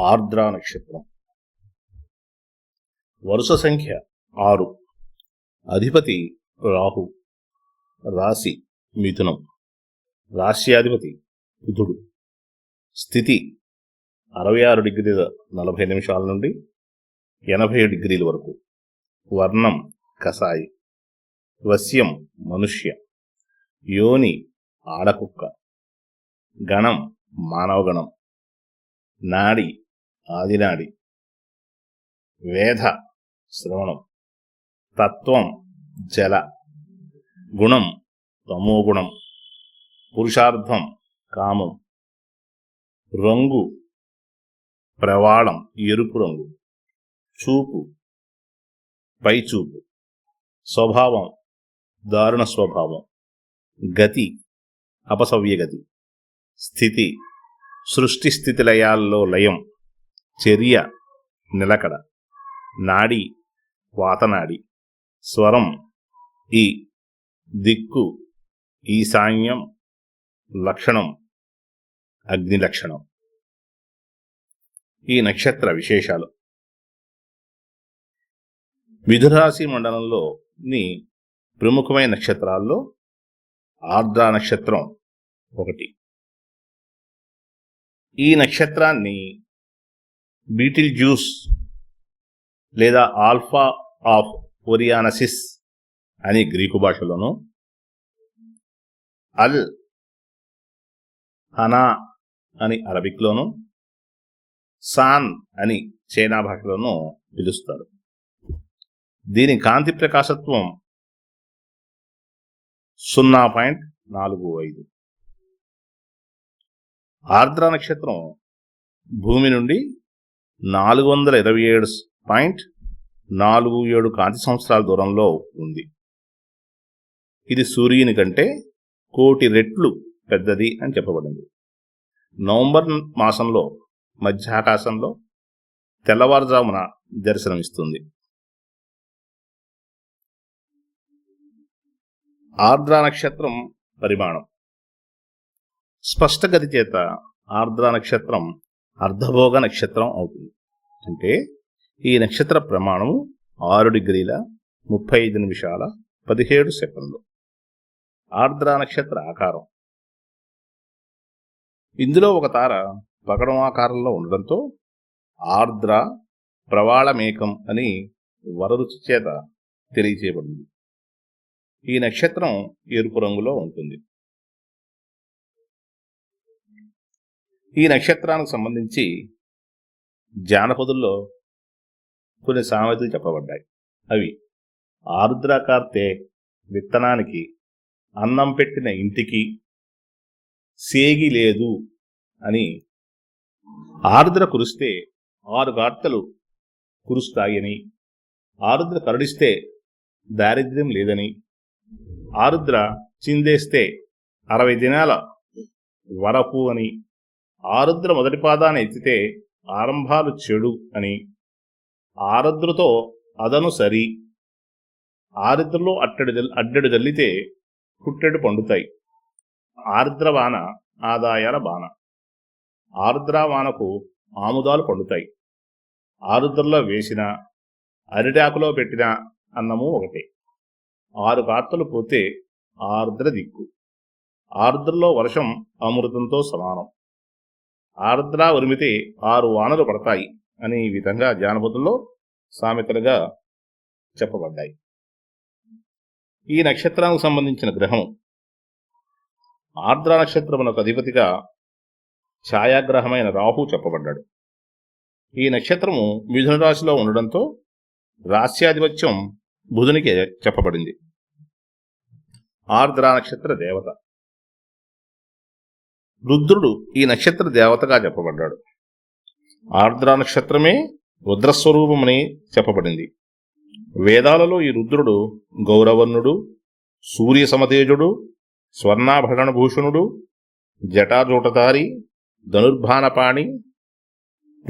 ఆర్ద్ర నక్షత్రం. వరుస సంఖ్య ఆరు. అధిపతి రాహు. రాశి మిథునం. రాశ్యాధిపతి బుధుడు. స్థితి అరవై ఆరు డిగ్రీల నలభై నిమిషాల నుండి ఎనభై డిగ్రీల వరకు. వర్ణం కసాయి వశ్యం మనుష్య. యోని ఆడకుక్క. గణం మానవగణం. నాడి ఆదినాడి. వేధ శ్రవణం. తత్వం జల. గుణం తమోగుణం. పురుషార్థం కామం. రంగు ప్రవాళం ఎరుపు రంగు. చూపు పైచూపు. స్వభావం దారుణ స్వభావం. గతి అపసవ్యగతి. స్థితి సృష్టి స్థితి లయాల్లో లయం చర్య నిలకడ నాడి వాతనాడి స్వరం ఈ దిక్కు ఈశాన్యం లక్షణం అగ్ని లక్షణం ఈ నక్షత్ర విశేషాలు. మిథురాశి మండలంలోని ప్రముఖమైన నక్షత్రాల్లో ఆర్ద్ర నక్షత్రం ఒకటి. ఈ నక్షత్రాన్ని బీటిల్ జ్యూస్ లేదా ఆల్ఫా ఆఫ్ ఒరియానసిస్ అని గ్రీకు భాషలోను అల్ హనా అని అరబిక్లోను సాన్ అని చైనా భాషలోనూ పిలుస్తారు. దీని కాంతి ప్రకాశత్వం సున్నా పాయింట్ నాలుగు ఐదు. ఆర్ద్ర నక్షత్రం భూమి నుండి నాలుగు వందల ఇరవై ఏడు పాయింట్ నాలుగు ఏడు కాంతి సంవత్సరాల దూరంలో ఉంది. ఇది సూర్యుని కంటే కోటి రెట్లు పెద్దది అని చెప్పబడింది. నవంబర్ మాసంలో మధ్యాకాశంలో తెల్లవారుజామున దర్శనమిస్తుంది. ఆర్ద్ర నక్షత్రం పరిమాణం స్పష్టగతి చేత ఆర్ద్ర నక్షత్రం అర్ధభోగ నక్షత్రం అవుతుంది. అంటే ఈ నక్షత్ర ప్రమాణము ఆరు డిగ్రీల ముప్పై ఐదు నిమిషాల పదిహేడు సెకండ్లు. ఆర్ద్ర నక్షత్ర ఆకారం. ఇందులో ఒక తార పగడం ఆకారంలో ఉండడంతో ఆర్ద్ర ప్రవాళమేకం అని వరరుచి చేత తెలియచేయబడింది. ఈ నక్షత్రం ఎరుపు రంగులో ఉంటుంది. ఈ నక్షత్రానికి సంబంధించి జానపదుల్లో కొన్ని సామెతలు చెప్పబడ్డాయి. అవి ఆరుద్రాకార్తె విత్తనానికి అన్నం పెట్టిన ఇంటికి సేగి లేదు అని ఆరుద్ర కురిస్తే ఆరు గార్తలు కురుస్తాయని ఆరుద్ర కరుడిస్తే దారిద్ర్యం లేదని ఆరుద్ర చిందేస్తే అరవై దినాల వరపు అని ఆరుద్ర మొదటి పాదాన్ని ఎత్తితే ఆరంభాలు చెడు అని. ఆరుద్రతో అదను సరి. ఆరుద్రలో అట్టడి అడ్డడు జల్లితే పుట్టెడు పండుతాయి. ఆర్ద్రవాన ఆదాయాల బాణ. ఆరుద్రవానకు ఆముదాలు పండుతాయి. ఆరుద్రలో వేసిన అరిటాకులో పెట్టిన అన్నము ఒకటే. ఆరు కార్తలు పోతే ఆర్ద్ర దిక్కు. ఆర్ద్రలో వర్షం అమృతంతో సమానం. ఆర్ద్ర ఉరిమితే ఆరు వానలు పడతాయి అని ఈ విధంగా జానపదుల్లో సామెతలుగా చెప్పబడ్డాయి. ఈ నక్షత్రానికి సంబంధించిన గ్రహం ఆర్ద్ర నక్షత్రమునకు అధిపతిగా ఛాయాగ్రహమైన రాహు చెప్పబడ్డాడు. ఈ నక్షత్రము మిథున రాశిలో ఉండడంతో రాస్యాధిపత్యం బుధునికి చెప్పబడింది. ఆర్ద్ర నక్షత్ర దేవత. రుద్రుడు ఈ నక్షత్ర దేవతగా చెప్పబడ్డాడు. ఆర్ద్ర నక్షత్రమే రుద్రస్వరూపమని చెప్పబడింది. వేదాలలో ఈ రుద్రుడు గౌరవర్ణుడు సూర్య సమతేజుడు స్వర్ణాభరణభూషణుడు జటాజూటధారి ధనుర్భానపాణి.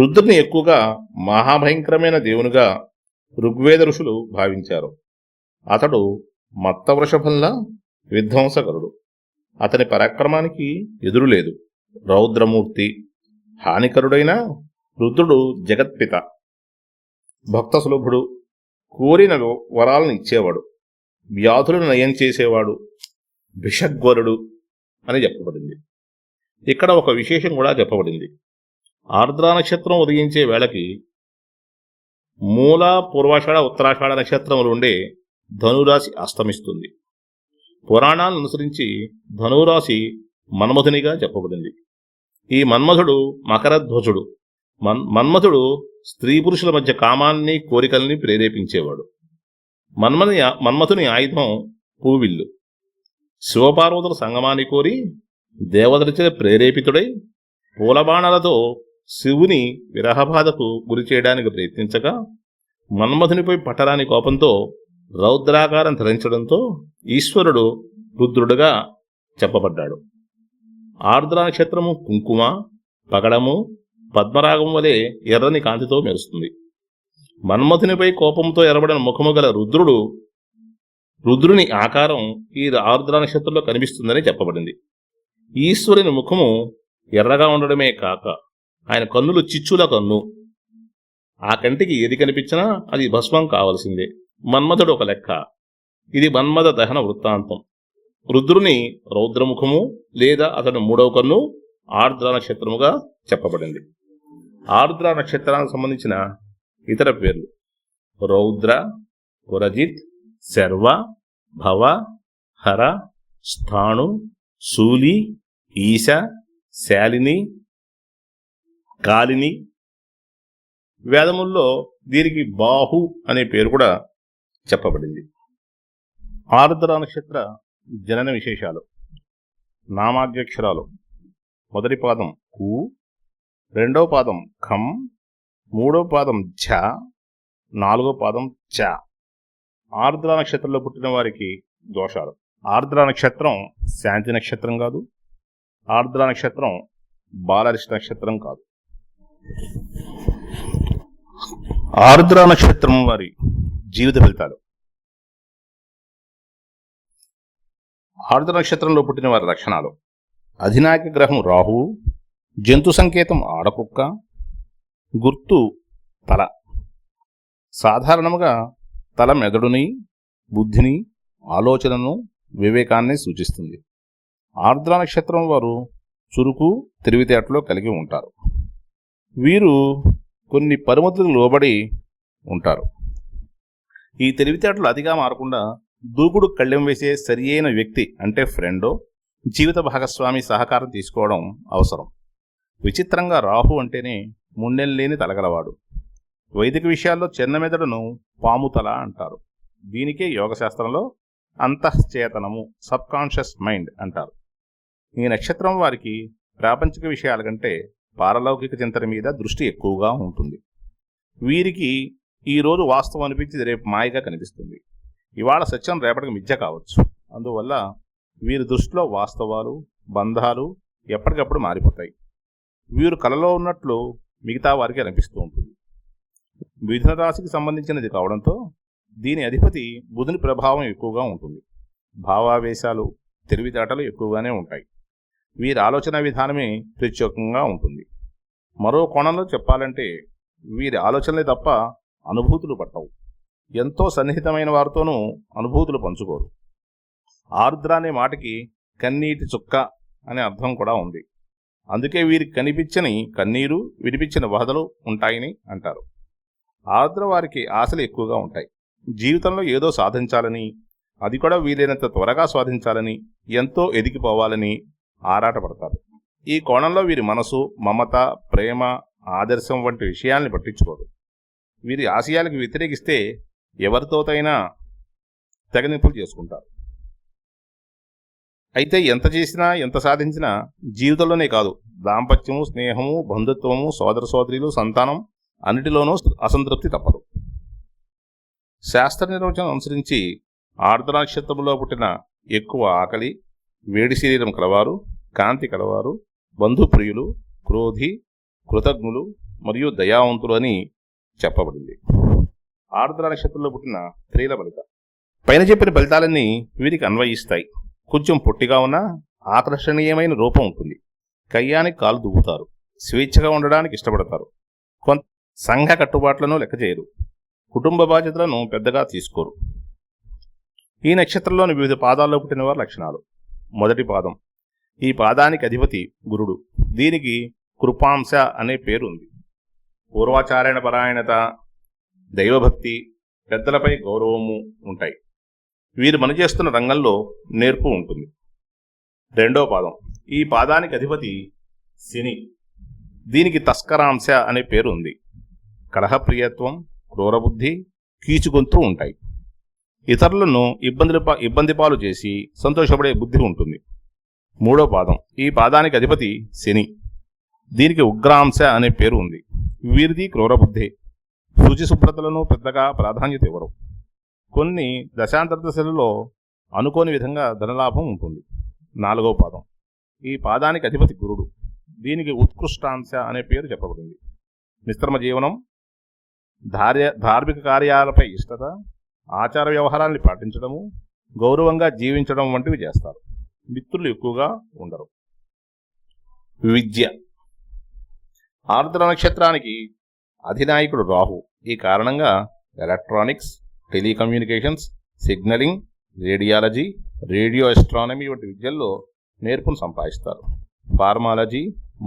రుద్రుని ఎక్కువగా మహాభయంకరమైన దేవునిగా ఋగ్వేద ఋషులు భావించారు. అతడు మత్త వృషభంలా విధ్వంసకరుడు అతని పరాక్రమానికి ఎదురులేదు రౌద్రమూర్తి హానికరుడైన రుద్రుడు జగత్పిత. భక్త సులభుడు కోరిన వరాలను ఇచ్చేవాడు వ్యాధులను నయం చేసేవాడు విషగ్వరుడు అని చెప్పబడింది. ఇక్కడ ఒక విశేషం కూడా చెప్పబడింది. ఆర్ద్ర నక్షత్రం ఉదయించే వేళకి మూల పూర్వాషాఢ ఉత్తరాషాఢ నక్షత్రములు ఉండే ధనురాశి అస్తమిస్తుంది. పురాణాలను అనుసరించి ధనురాశి మన్మధునిగా చెప్పబడింది. ఈ మన్మధుడు మకరధ్వజుడు. మన్ మన్మథుడు స్త్రీ పురుషుల మధ్య కామాన్ని కోరికల్ని ప్రేరేపించేవాడు. మన్మని మన్మథుని ఆయుధం పూవిల్లు. శివపార్వతుల సంగమాన్ని కోరి దేవతలచే ప్రేరేపితుడై పూలబాణాలతో శివుని విరహబాధకు గురి చేయడానికి ప్రయత్నించగా మన్మథునిపై పట్టరాని కోపంతో రౌద్రాకారం ధరించడంతో ఈశ్వరుడు రుద్రుడుగా చెప్పబడ్డాడు. ఆర్ద్ర నక్షత్రము కుంకుమ పగడము పద్మరాగం వలె ఎర్రని కాంతితో మెరుస్తుంది. మన్మథునిపై కోపంతో ఎరబడిన ముఖము గల రుద్రుడు రుద్రుని ఆకారం ఈ ఆర్ద్ర నక్షత్రంలో కనిపిస్తుందని చెప్పబడింది. ఈశ్వరుని ముఖము ఎర్రగా ఉండడమే కాక ఆయన కన్నులు చిచ్చుల కన్ను. ఆ కంటికి ఏది కనిపించినా అది భస్మం కావలసిందే. మన్మథుడు ఒక లెక్క. ఇది మన్మథ దహన వృత్తాంతం. రుద్రుని రౌద్రముఖము లేదా అతడు మూడవ కన్ను ఆర్ద్ర నక్షత్రముగా చెప్పబడింది. ఆర్ద్ర నక్షత్రానికి సంబంధించిన ఇతర పేర్లు రౌద్ర పురజిత్ శర్వ భవ హర స్థాణు శూలి ఈశ శాలిని కాలిని. వేదముల్లో దీనికి బాహు అనే పేరు కూడా చెప్పబడింది. ఆరుద్ర నక్షత్ర జనన విశేషాలు. నామాధ్యక్షరాలు. మొదటి పాదం కు రెండో పాదం ఖం మూడో పాదం ఛ నాలుగో పాదం చ ఆర్ద్ర నక్షత్రంలో పుట్టిన వారికి దోషాలు. ఆర్ద్ర నక్షత్రం శాంతి నక్షత్రం కాదు. ఆర్ద్ర నక్షత్రం బాలరిష్ట నక్షత్రం కాదు. ఆర్ద్ర నక్షత్రం వారి జీవిత ఫలితాలు. ఆర్ద్ర నక్షత్రంలో పుట్టిన వారి లక్షణాలు. అధినాయక గ్రహం రాహువు జంతు సంకేతం ఆడకుక్క గుర్తు తల. సాధారణముగా తల మెదడుని బుద్ధిని ఆలోచనను వివేకాన్ని సూచిస్తుంది. ఆర్ద్ర నక్షత్రం వారు చురుకు తెలివితేటలో కలిగి ఉంటారు. వీరు కొన్ని పరిమితులు లోబడి ఉంటారు. ఈ తెలివితేటలు అతిగా మారకుండా దూకుడు కళ్ళెం వేసే సరియైన వ్యక్తి అంటే ఫ్రెండో జీవిత భాగస్వామి సహకారం తీసుకోవడం అవసరం. విచిత్రంగా రాహు అంటేనే ముండెల్లేని తలగలవాడు. వైదిక విషయాల్లో చిన్న మెదడును పాముతల అంటారు. దీనికే యోగశాస్త్రంలో అంతఃచేతనము సబ్కాన్షియస్ మైండ్ అంటారు. ఈ నక్షత్రం వారికి ప్రాపంచిక విషయాల కంటే పారలౌకిక చింతన మీద దృష్టి ఎక్కువగా ఉంటుంది. వీరికి ఈ రోజు వాస్తవం అనిపించి రేపు మాయగా కనిపిస్తుంది. ఇవాళ సత్యం రేపటికి మిథ్య కావచ్చు. అందువల్ల వీరి దృష్టిలో వాస్తవాలు బంధాలు ఎప్పటికప్పుడు మారిపోతాయి. వీరు కలలో ఉన్నట్లు మిగతా వారికి అనిపిస్తూ ఉంటుంది. మిథున రాశికి సంబంధించినది కావడంతో దీని అధిపతి బుధుని ప్రభావం ఎక్కువగా ఉంటుంది. భావావేశాలు తెలివితేటలు ఎక్కువగానే ఉంటాయి. వీరి ఆలోచన విధానమే ప్రత్యేకంగా ఉంటుంది. మరో కోణంలో చెప్పాలంటే వీరి ఆలోచనలే తప్ప అనుభూతులు పట్టవు. ఎంతో సన్నిహితమైన వారితోనూ అనుభూతులు పంచుకోరు. ఆర్ద్ర అనే మాటకి కన్నీటి చుక్క అనే అర్థం కూడా ఉంది. అందుకే వీరికి కనిపించని కన్నీరు వినిపించిన వహదలు ఉంటాయని అంటారు. ఆర్ద్ర వారికి ఆశలు ఎక్కువగా ఉంటాయి. జీవితంలో ఏదో సాధించాలని అది కూడా వీలైనంత త్వరగా సాధించాలని ఎంతో ఎదిగిపోవాలని ఆరాటపడతారు. ఈ కోణంలో వీరి మనసు మమత ప్రేమ ఆదర్శం వంటి విషయాల్ని పట్టించుకోరు. వీరి ఆశయాలకు వ్యతిరేకిస్తే ఎవరితోతైనా తెగనింపులు చేసుకుంటారు. అయితే ఎంత చేసినా ఎంత సాధించినా జీవితంలోనే కాదు. దాంపత్యము స్నేహము బంధుత్వము సోదర సోదరులు సంతానం అన్నిటిలోనూ అసంతృప్తి తప్పదు. శాస్త్ర నిర్వచనం అనుసరించి ఆర్ద్ర నక్షత్రంలో పుట్టిన ఎక్కువ ఆకలి వేడి శరీరం కలవారు కాంతి కలవారు బంధుప్రియులు క్రోధి కృతజ్ఞులు మరియు దయావంతులు అని చెప్పబడింది. ఆర్ద్ర నక్షత్రంలో పుట్టిన స్త్రీల ఫలిత పైన చెప్పిన ఫలితాలన్నీ వీరికి అన్వయిస్తాయి. కొంచెం పొట్టిగా ఉన్న ఆకర్షణీయమైన రూపం ఉంటుంది. కయ్యానికి కాలు దువ్వుతారు. స్వేచ్ఛగా ఉండడానికి ఇష్టపడతారు. కొంత సంఘ కట్టుబాట్లను లెక్క చేయరు. కుటుంబ బాధ్యతలను పెద్దగా తీసుకోరు. ఈ నక్షత్రంలోని వివిధ పాదాల్లో పుట్టిన వారి లక్షణాలు. మొదటి పాదం. ఈ పాదానికి అధిపతి గురుడు. దీనికి కృపాంశ అనే పేరు ఉంది. పూర్వాచారణ పరాయణత దైవభక్తి పెద్దలపై గౌరవము ఉంటాయి. వీరు పనిచేస్తున్న రంగంలో నేర్పు ఉంటుంది. రెండో పాదం. ఈ పాదానికి అధిపతి శని దీనికి తస్కరాంశ అనే పేరు ఉంది. కలహప్రియత్వం క్రూరబుద్ధి కీచుగొంతు ఉంటాయి. ఇతరులను ఇబ్బందులు ఇబ్బంది పాలు చేసి సంతోషపడే బుద్ధి ఉంటుంది. మూడో పాదం. ఈ పాదానికి అధిపతి శని దీనికి ఉగ్రాంశ అనే పేరు ఉంది. వీరిది క్రూరబుద్ధి. శుచి శుభ్రతలను పెద్దగా ప్రాధాన్యత ఇవ్వరు కొన్ని దశాంతర దశలలో అనుకోని విధంగా ధనలాభం ఉంటుంది. నాలుగవ పాదం. ఈ పాదానికి అధిపతి గురుడు. దీనికి ఉత్కృష్టాంశ అనే పేరు చెప్పబడింది. మిశ్రమ జీవనం ధార్య ధార్మిక కార్యాలపై ఇష్టత ఆచార వ్యవహారాన్ని పాటించడము గౌరవంగా జీవించడం వంటివి చేస్తారు. మిత్రులు ఎక్కువగా ఉండరు. విద్య. ఆర్ద్ర నక్షత్రానికి అధినాయకుడు రాహు. ఈ కారణంగా electronics telecommunications signalling radiology radio astronomy వంటి విద్యల్లో నేర్పును సంపాదిస్తారు. ఫార్మాలజీ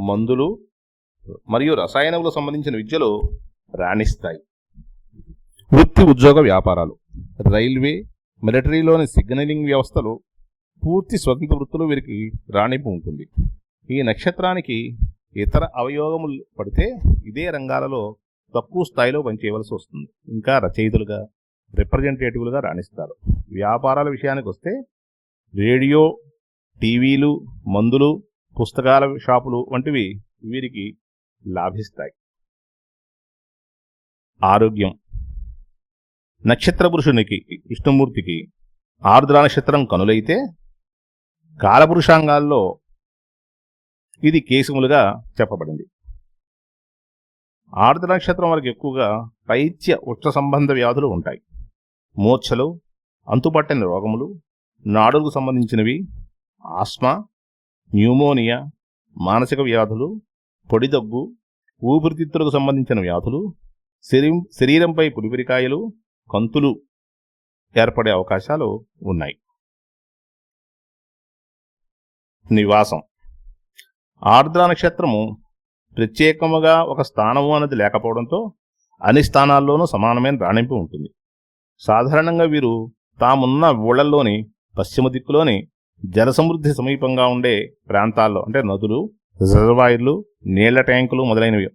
మందులు మరియు రసాయనములకు సంబంధించిన విద్యలు రాణిస్తాయి. వృత్తి ఉద్యోగ వ్యాపారాలు రైల్వే మిలిటరీలోని సిగ్నలింగ్ వ్యవస్థలు పూర్తి స్వతంత్ర వృత్తులు వీరికి రాణింపు ఉంటుంది. ఈ నక్షత్రానికి ఇతర అవయోగములు పడితే ఇదే రంగాలలో తక్కువ స్థాయిలో పనిచేయవలసి వస్తుంది. ఇంకా రచయితలుగా రిప్రజెంటేటివ్లుగా రాణిస్తారు. వ్యాపారాల విషయానికి వస్తే రేడియో టీవీలు మందులు పుస్తకాల షాపులు వంటివి వీరికి లాభిస్తాయి. ఆరోగ్యం. నక్షత్ర పురుషునికి విష్ణుమూర్తికి ఆర్ద్ర నక్షత్రం కనులైతే కాలపురుషాంగాల్లో ఇది కేశములుగా చెప్పబడింది. ఆర్ద్ర నక్షత్రం వారికి ఎక్కువగా పైత్య ఉష్ణ సంబంధ వ్యాధులు ఉంటాయి. మూర్ఛలు అంతుపట్టని రోగములు నాడులకు సంబంధించినవి ఆస్మా న్యూమోనియా మానసిక వ్యాధులు పొడిదగ్గు ఊపిరితిత్తులకు సంబంధించిన వ్యాధులు శరీ శరీరంపై పులిపిరికాయలు కంతులు ఏర్పడే అవకాశాలు ఉన్నాయి. నివాసం. ఆర్ద్ర నక్షత్రము ప్రత్యేకముగా ఒక స్థానము అన్నది లేకపోవడంతో అన్ని స్థానాల్లోనూ సమానమైన రాణింపు ఉంటుంది. సాధారణంగా వీరు తామున్న ఊళ్ళల్లోని పశ్చిమ దిక్కులోని జలసమృద్ధి సమీపంగా ఉండే ప్రాంతాల్లో అంటే నదులు రిజర్వాయర్లు నీళ్ళ ట్యాంకులు మొదలైనవి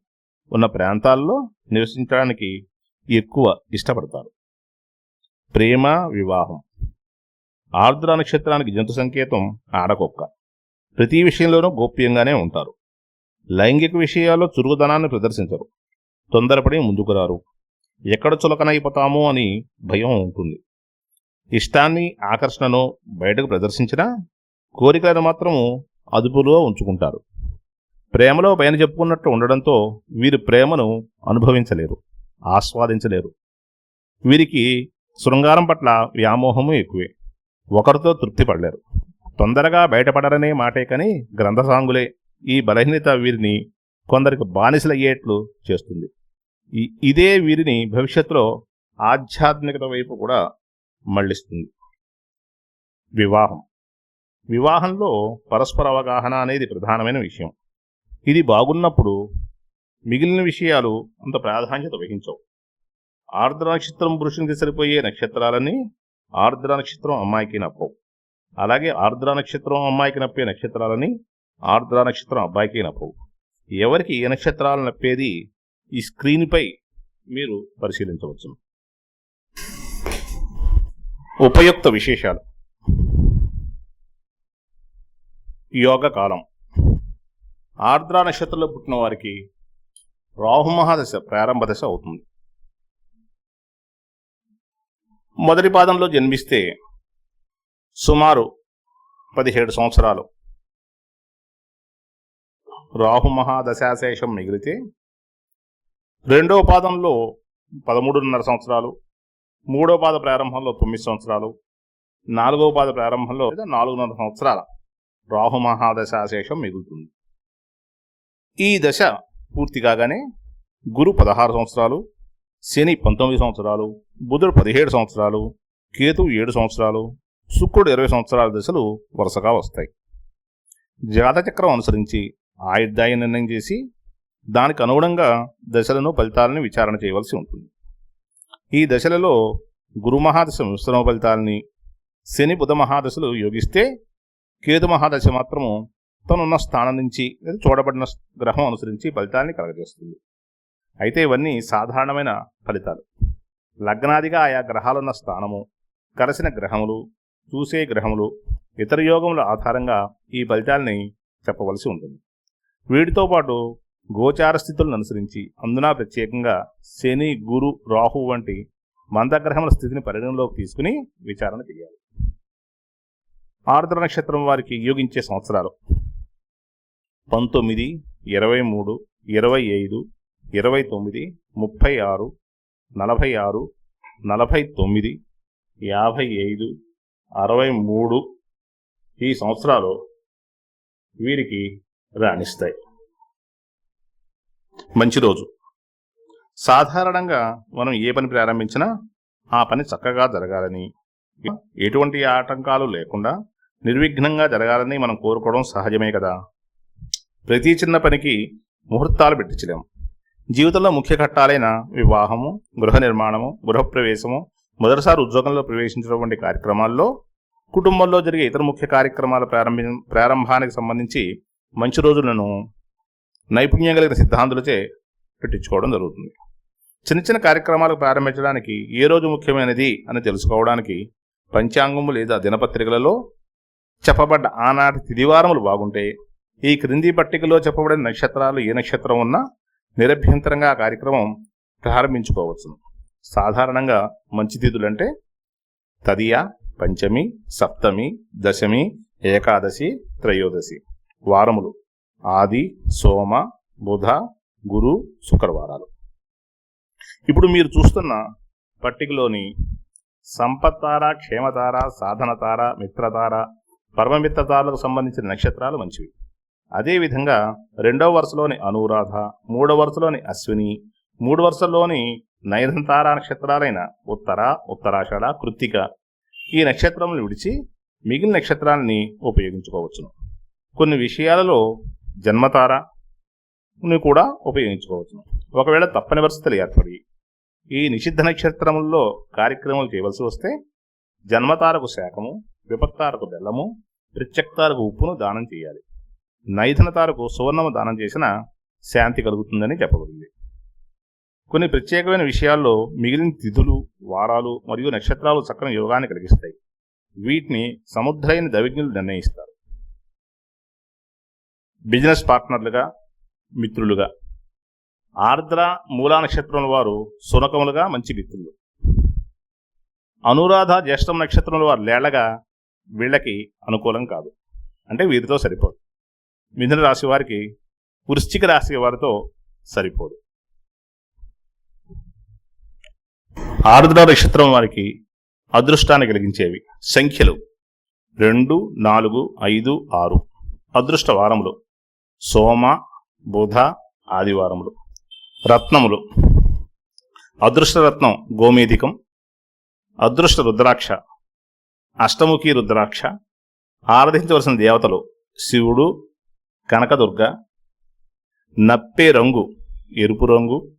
ఉన్న ప్రాంతాల్లో నివసించడానికి ఎక్కువ ఇష్టపడతారు. ప్రేమ వివాహం. ఆర్ద్ర నక్షత్రానికి జంతు సంకేతం ఆడకొక్క. ప్రతి విషయంలోనూ గోప్యంగానే ఉంటారు. లైంగిక విషయాల్లో చురుకుదనాన్ని ప్రదర్శించరు. తొందరపడి ముందుకు రారు. ఎక్కడ చులకనైపోతామో అని భయం ఉంటుంది. ఇష్టాన్ని ఆకర్షణను బయటకు ప్రదర్శించినా కోరికలను మాత్రము అదుపులో ఉంచుకుంటారు. ప్రేమలో పైన చెప్పుకున్నట్టు ఉండడంతో వీరి ప్రేమను అనుభవించలేరు ఆస్వాదించలేరు. వీరికి శృంగారం పట్ల వ్యామోహము ఎక్కువే. ఒకరితో తృప్తి పడలేరు. తొందరగా బయటపడరనే మాటే కానీ గ్రంథసాంగులే ఈ బలహీనత వీరిని కొందరికి బానిసలయ్యేట్లు చేస్తుంది. ఈ- ఇదే వీరిని భవిష్యత్తులో ఆధ్యాత్మికత వైపు కూడా మళ్ళిస్తుంది. వివాహం. వివాహంలో పరస్పర అవగాహన అనేది ప్రధానమైన విషయం. ఇది బాగున్నప్పుడు మిగిలిన విషయాలు అంత ప్రాధాన్యత వహించవు. ఆర్ద్ర నక్షత్రం పురుషునికి సరిపోయే నక్షత్రాలని ఆర్ద్ర నక్షత్రం అమ్మాయికి నప్పవు అలాగే ఆర్ద్ర నక్షత్రం అమ్మాయికి నప్పే నక్షత్రాలని ఆర్ద్ర నక్షత్రం అబ్బాయికి నప్పవు. ఎవరికి ఏ నక్షత్రాలు నప్పేది ఈ స్క్రీన్పై మీరు పరిశీలించవచ్చు. ఉపయుక్త విశేషాలు. యోగ కాలం. ఆర్ద్ర నక్షత్రంలో పుట్టిన వారికి రాహుమహాదశ ప్రారంభ దశ అవుతుంది. మొదటి పాదంలో జన్మిస్తే సుమారు పదిహేడు సంవత్సరాలు. రాహు మహాదశాశేషం మిగిలితే రెండవ పాదంలో పదమూడున్నర సంవత్సరాలు మూడో పాద ప్రారంభంలో తొమ్మిది సంవత్సరాలు నాలుగవ పాద ప్రారంభంలో లేదా నాలుగున్నర సంవత్సరాల రాహు మహాదశాశేషం మిగులుతుంది. ఈ దశ పూర్తి కాగానే గురు పదహారు సంవత్సరాలు శని పంతొమ్మిది సంవత్సరాలు బుధుడు పదిహేడు సంవత్సరాలు కేతు ఏడు సంవత్సరాలు శుక్రుడు ఇరవై సంవత్సరాల దశలు వరుసగా వస్తాయి. జాతచక్రం అనుసరించి ఆయుర్దాయ నిర్ణయం చేసి దానికి అనుగుణంగా దశలను ఫలితాలను విచారణ చేయవలసి ఉంటుంది. ఈ దశలలో గురు మహాదశ మిశ్రమ ఫలితాలని శని బుధ మహాదశలు యోగిస్తే కేతు మహాదశ మాత్రము తనున్న స్థానం నుంచి లేదా చూడబడిన గ్రహం అనుసరించి ఫలితాలని కలగజేస్తుంది. అయితే ఇవన్నీ సాధారణమైన ఫలితాలు. లగ్నాదిగా ఆయా గ్రహాలున్న స్థానము కలిసిన గ్రహములు చూసే గ్రహములు ఇతర యోగముల ఆధారంగా ఈ ఫలితాలని చెప్పవలసి ఉంటుంది. వీటితో పాటు గోచార స్థితులను అనుసరించి అందున ప్రత్యేకంగా శని గురు రాహు వంటి మందగ్రహముల స్థితిని పరిగణలోకి తీసుకుని విచారణ చేయాలి. ఆర్ద్ర నక్షత్రం వారికి యోగించే సంవత్సరాలు పంతొమ్మిది ఇరవై మూడు ఇరవై ఐదు ఇరవై తొమ్మిది ముప్పై ఆరు నలభై ఆరు నలభై తొమ్మిది యాభై ఐదు అరవై మూడు ఈ సంవత్సరాలు వీరికి రాణిస్తాయి. మంచి రోజు. సాధారణంగా మనం ఏ పని ప్రారంభించినా ఆ పని చక్కగా జరగాలని. ఎటువంటి ఆటంకాలు లేకుండా నిర్విఘ్నంగా జరగాలని మనం కోరుకోవడం సహజమే కదా. ప్రతి చిన్న పనికి ముహూర్తాలు పెట్టించలేము జీవితంలో ముఖ్య ఘట్టాలైన వివాహము గృహ నిర్మాణము గృహప్రవేశము మొదటిసారి ఉద్యోగంలో ప్రవేశించినటువంటి కార్యక్రమాల్లో కుటుంబంలో జరిగే ఇతర ముఖ్య కార్యక్రమాల ప్రారంభ ప్రారంభానికి సంబంధించి మంచి రోజులను నైపుణ్యం కలిగిన సిద్ధాంతులచే పెట్టించుకోవడం జరుగుతుంది. చిన్న చిన్న కార్యక్రమాలు ప్రారంభించడానికి ఏ రోజు ముఖ్యమైనది అని తెలుసుకోవడానికి పంచాంగము లేదా దినపత్రికలలో చెప్పబడ్డ ఆనాటి తిదివారములు బాగుంటే ఈ క్రింది పట్టికలో చెప్పబడిన నక్షత్రాలు ఏ నక్షత్రం ఉన్నా నిరభ్యంతరంగా ఆ కార్యక్రమం ప్రారంభించుకోవచ్చును. సాధారణంగా మంచి తిథులంటే తదియ పంచమి సప్తమి దశమి ఏకాదశి త్రయోదశి వారములు. ఆది సోమ బుధ గురు శుక్రవారాలు. ఇప్పుడు మీరు చూస్తున్న పట్టికలోని సంపత్తార క్షేమతార సాధనతార మిత్రతార పరమమిత్రతారకు సంబంధించిన నక్షత్రాలు మంచివి. అదేవిధంగా రెండవ వరుసలోని అనురాధ మూడవ వరుసలోని అశ్విని మూడు వరుసల్లోని నైదంతార నక్షత్రాలైన ఉత్తర ఉత్తరాషాఢ కృత్తిక ఈ నక్షత్రములు విడిచి మిగిలిన నక్షత్రాలని ఉపయోగించుకోవచ్చును. కొన్ని విషయాలలో జన్మతారని కూడా ఉపయోగించుకోవచ్చును. ఒకవేళ తప్పని పరిస్థితులు ఏర్పడి ఈ నిషిద్ధ నక్షత్రముల్లో కార్యక్రమాలు చేయవలసి వస్తే జన్మతారకు శాఖము విపత్తారకు బెల్లము ప్రత్యక్తారకు ఉప్పును దానం చేయాలి. నైధనతారకు సువర్ణము దానం చేసిన శాంతి కలుగుతుందని చెప్పబడింది. కొన్ని ప్రత్యేకమైన విషయాల్లో మిగిలిన తిథులు వారాలు మరియు నక్షత్రాలు చక్కని యోగాన్ని కలిగిస్తాయి. వీటిని సముద్రైన దవిజ్ఞులు నిర్ణయిస్తారు. బిజినెస్ పార్ట్నర్లుగా మిత్రులుగా. ఆర్ద్ర మూలా నక్షత్రం వారు సునకములుగా మంచి మిత్రులు. అనురాధ జ్యేష్ఠం నక్షత్రం వారు లేళ్ళగా వీళ్ళకి అనుకూలం కాదు. అంటే వీరితో సరిపోదు. మిథున రాశి వారికి వృశ్చిక రాశి వారితో సరిపోదు. ఆరుద్ర నక్షత్రం వారికి అదృష్టాన్ని కలిగించేవి. సంఖ్యలు రెండు నాలుగు ఐదు ఆరు. అదృష్ట వారములు. సోమ బుధ ఆదివారములు. రత్నములు. అదృష్ట రత్నం గోమేధికం. అదృష్ట రుద్రాక్ష. అష్టముఖి రుద్రాక్ష. ఆరాధించవలసిన దేవతలు శివుడు కనకదుర్గ. నప్పే రంగు ఎరుపు రంగు.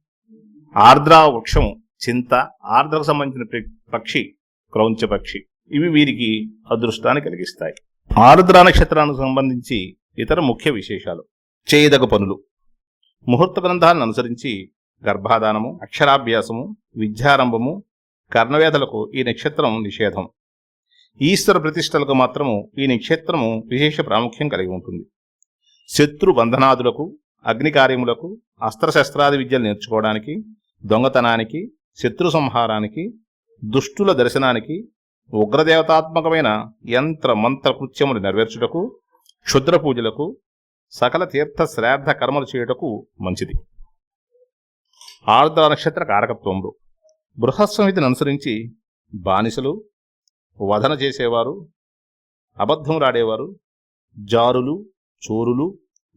ఆర్ద్ర వృక్షము చింత ఆర్ద్రకు సంబంధించిన పక్షి క్రౌంచ పక్షి ఇవి వీరికి అదృష్టాన్ని కలిగిస్తాయి. ఆరుద్ర నక్షత్రానికి సంబంధించి ఇతర ముఖ్య విశేషాలు. చేయదగ పనులు. ముహూర్త గ్రంథాలను అనుసరించి గర్భాధానము అక్షరాభ్యాసము విద్యారంభము కర్ణవేదలకు ఈ నక్షత్రం నిషేధం. ఈశ్వర ప్రతిష్టలకు మాత్రము ఈ నక్షత్రము విశేష ప్రాముఖ్యం కలిగి ఉంటుంది. శత్రు బంధనాదులకు అగ్ని కార్యములకు అస్త్రశస్త్రాది విద్యలు నేర్చుకోవడానికి దొంగతనానికి శత్రు సంహారానికి దుష్టుల దర్శనానికి ఉగ్రదేవతాత్మకమైన యంత్ర మంత్ర కృత్యములు నెరవేర్చుటకు క్షుద్ర పూజలకు సకల తీర్థ శ్రాద్ధ కర్మలు చేయుటకు మంచిది. ఆర్ద్ర నక్షత్ర కారకత్వంలో బృహస్సమితిని అనుసరించి బానిసలు వధన చేసేవారు అబద్ధములాడేవారు జారులు చోరులు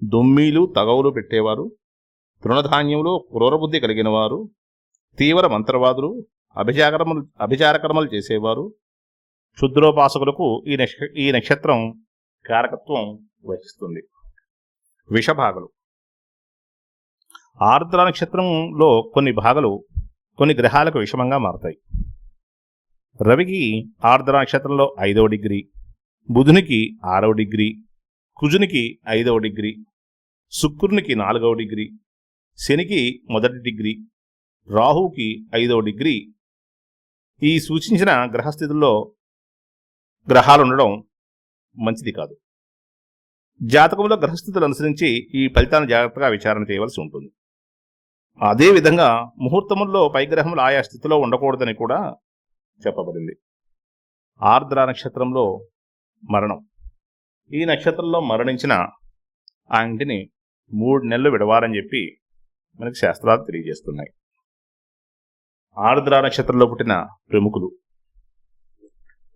దొమ్మీలు తగవులు పెట్టేవారు తృణధాన్యంలో క్రూరబుద్ధి కలిగిన వారు తీవ్ర మంత్రవాదులు అభిజాకరములు అభిచారకర్మలు చేసేవారు. క్షుద్రోపాసకులకు ఈ నక్ష ఈ నక్షత్రం కారకత్వం వహిస్తుంది. విషభాగలు. ఆర్ద్ర నక్షత్రంలో కొన్ని భాగలు కొన్ని గ్రహాలకు విషమంగా మారతాయి. రవికి ఆర్ద్ర నక్షత్రంలో ఐదవ డిగ్రీ బుధునికి ఆరవ డిగ్రీ కుజునికి ఐదవ డిగ్రీ శుక్రునికి నాలుగవ డిగ్రీ శనికి మొదటి డిగ్రీ రాహుకి ఐదవ డిగ్రీ. ఈ సూచించిన గ్రహస్థితుల్లో గ్రహాలు ఉండడం మంచిది కాదు. జాతకంలో గ్రహస్థితులు అనుసరించి ఈ ఫలితాన్ని జాగ్రత్తగా విచారణ చేయవలసి ఉంటుంది. అదేవిధంగా ముహూర్తముల్లో పైగ్రహములు ఆయా స్థితిలో ఉండకూడదని కూడా చెప్పబడింది. ఆర్ద్ర నక్షత్రంలో మరణం. ఈ నక్షత్రంలో మరణించిన ఆ ఇంటిని మూడు నెలలు విడవాలని చెప్పి మనకి శాస్త్రాలు తెలియజేస్తున్నాయి. ఆర్ద్ర నక్షత్రంలో పుట్టిన ప్రముఖులు.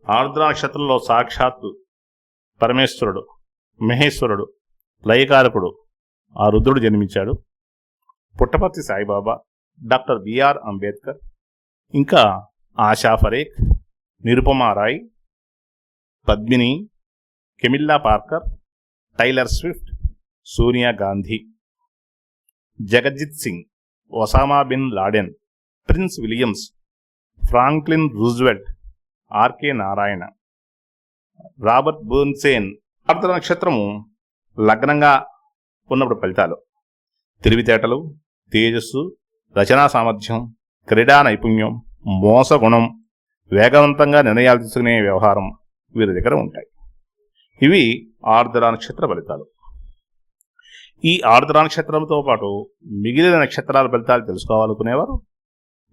ఆర్ద్ర నక్షత్రంలో సాక్షాత్తు పరమేశ్వరుడు మహేశ్వరుడు లయకారకుడు ఆ రుద్రుడు జన్మించాడు. పుట్టపర్తి సాయిబాబా డాక్టర్ బిఆర్ అంబేద్కర్ ఇంకా Asha Parekh Nirupama Roy Padmini Camilla Parker Taylor Swift Sonia Gandhi Jagjit Singh Osama bin Laden Prince Williams Franklin Roosevelt RK Narayana Robert Bunsen భారత నక్షత్రము లగ్నంగా ఉన్నప్పుడు ఫలితాలు. తెలివితేటలు తేజస్సు రచనా సామర్థ్యం క్రీడా నైపుణ్యం మోసగుణం వేగవంతంగా నిర్ణయాలు తీసుకునే వ్యవహారం వీరి దగ్గర ఉంటాయి. ఇవి ఆర్ద్ర నక్షత్ర ఫలితాలు. ఈ ఆర్ద్ర నక్షత్రంతో పాటు మిగిలిన నక్షత్రాల ఫలితాలు తెలుసుకోవాలనుకునేవారు?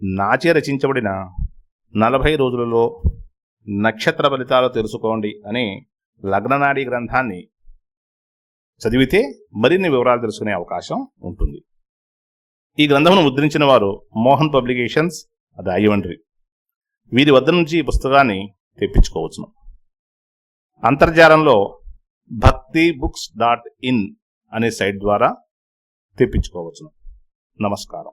నాచే రచించబడిన నలభై రోజులలో నక్షత్ర ఫలితాలు తెలుసుకోండి అనే లగ్ననాడి గ్రంథాన్ని చదివితే మరిన్ని వివరాలు తెలుసుకునే అవకాశం ఉంటుంది. ఈ గ్రంథమును ముద్రించిన వారు మోహన్ పబ్లికేషన్స్ రాయవండ్రి వీరి వద్ద నుంచి ఈ పుస్తకాన్ని తెప్పించుకోవచ్చును. అంతర్జాలంలో భక్తి బుక్స్ డాట్ ఇన్ అనే సైట్ ద్వారా తెప్పించుకోవచ్చును. నమస్కారం.